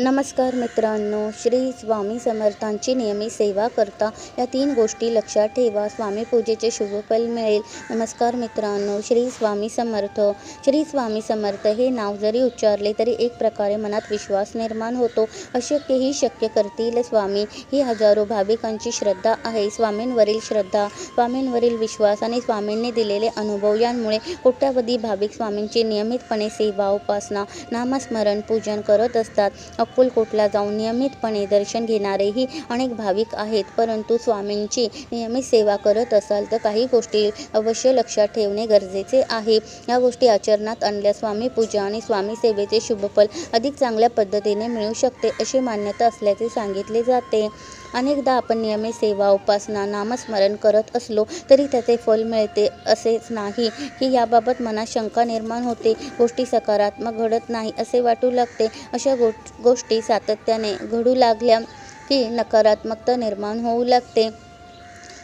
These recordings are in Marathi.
नमस्कार मित्रांनो श्री स्वामी समर्थांची नियमित सेवा करता या तीन गोष्टी लक्षात ठेवा. स्वामी पूजेचे शुभफल मिळेल. नमस्कार मित्रांनो श्री स्वामी समर्थ. श्री स्वामी समर्थ हे नाव जरी उच्चारले तरी एक प्रकारे मनात विश्वास निर्माण होतो. अशक्यही शक्य करतील स्वामी. ही हजारो भाविकांची श्रद्धा आहे. स्वामींवरील श्रद्धा स्वामींवरील विश्वास आणि स्वामींनी दिलेले अनुभव यांमुळे कोट्यावधी भाविक स्वामींची नियमितपणे सेवा उपासना नामस्मरण पूजन करत असतात. अक्कलकोटला जाऊन नियमितपणे दर्शन घेणारेही अनेक भाविक आहेत. परंतु स्वामींची नियमित सेवा करत असाल तर काही गोष्टी अवश्य लक्षात ठेवणे गरजेचे आहे. या गोष्टी आचरणात आणल्या स्वामी पूजा आणि स्वामी सेवेचे शुभफल अधिक चांगल्या पद्धतीने मिळू शकते अशी मान्यता असल्याचे सांगितले जाते. अनेकदा आपण नियमित सेवा उपासना नामस्मरण करत असलो तरी त्याचे फल मिळते असेच नाही. की याबाबत मनात शंका निर्माण होते गोष्टी सकारात्मक घडत नाही असे वाटू लागते अशा गो गोष्टी सातत्याने घडू लागल्या की नकारात्मकता निर्माण होऊ लागते.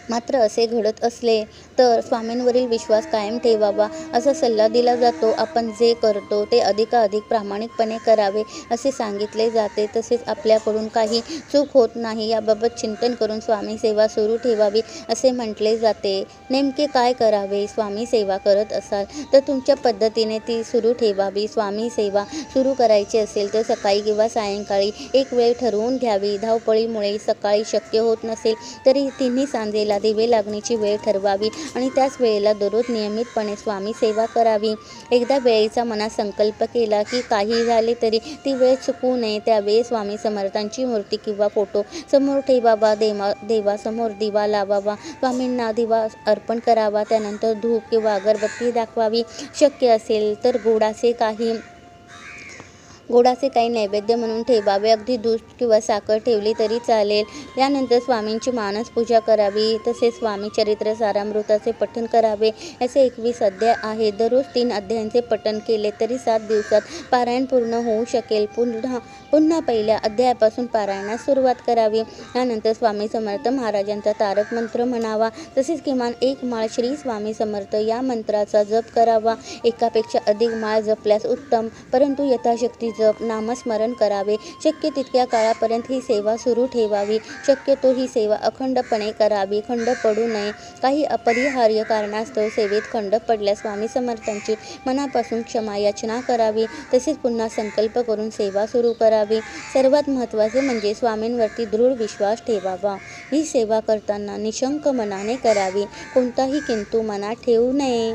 मात्र असे घडत असले तर स्वामींवरील विश्वास कायम ठेवावा असा सल्ला दिला जातो. आपण जे करतो ते अधिकाधिक प्रामाणिकपणे करावे असे सांगितले जाते. तसेच आपल्याकडून काही चूक होत नाही याबाबत चिंतन करून स्वामी सेवा सुरू ठेवावी असे म्हटले जाते. नेमके काय करावे? स्वामी सेवा करत असाल तर तुमच्या पद्धतीने ती सुरू ठेवावी. स्वामी सेवा सुरू करायची असेल तर सकाळी किंवा सायंकाळी एक वेळ ठरवून घ्यावी. धावपळीमुळे सकाळी शक्य होत नसेल तरी तिन्ही सांजेला दिवे लागण्याची वेळ ठरवावी आणि त्याच वेळेला दररोज नियमितपणे स्वामी सेवा करावी. एकदा वेळेचा मनात संकल्प केला की काही झाले तरी ती वेळ चुकू नये. त्यावेळी स्वामी समर्थांची मूर्ती किंवा फोटो समोर ठेवावा देवा देवासमोर दिवा लावावा स्वामींना दिवा अर्पण करावा त्यानंतर धूप किंवा अगरबत्ती दाखवावी. शक्य असेल तर गोडाचे काही गोडाचे काही नैवेद्य म्हणून ठेवावे. अगदी दूध किंवा साखर ठेवली तरी चालेल. यानंतर स्वामींची मानस पूजा करावी. तसेच स्वामी चरित्र सारामृताचे पठण करावे. असे एकवीस अध्याय आहे दररोज तीन अध्यायांचे पठण केले तरी सात दिवसात पारायण पूर्ण होऊ शकेल. पुन्हा पुन्हा पहिल्या अध्यायापासून पारायणास सुरुवात करावी. यानंतर स्वामी समर्थ महाराजांचा तारक मंत्र म्हणावा. तसेच किमान एक माळ श्री स्वामी समर्थ या मंत्राचा जप करावा. एकापेक्षा अधिक माळ जपल्यास उत्तम. परंतु यथाशक्ती जप नामस्मरण करावे. शक्य तितक्या काळापर्यंत ही सेवा सुरू ठेवावी. शक्यतो ही सेवा अखंडपणे करावी. खंड पडू नये. काही अपरिहार्य कारणास्तव सेवेत खंड पडल्यास स्वामी समर्थांची मनापासून क्षमा याचना करावी. तसेच पुन्हा संकल्प करून सेवा सुरू करावी. सर्वात महत्त्वाचे म्हणजे स्वामींवरती दृढ विश्वास ठेवावा. ही सेवा करताना निशंक मनाने करावी. कोणताही किंतू मनात ठेवू नये.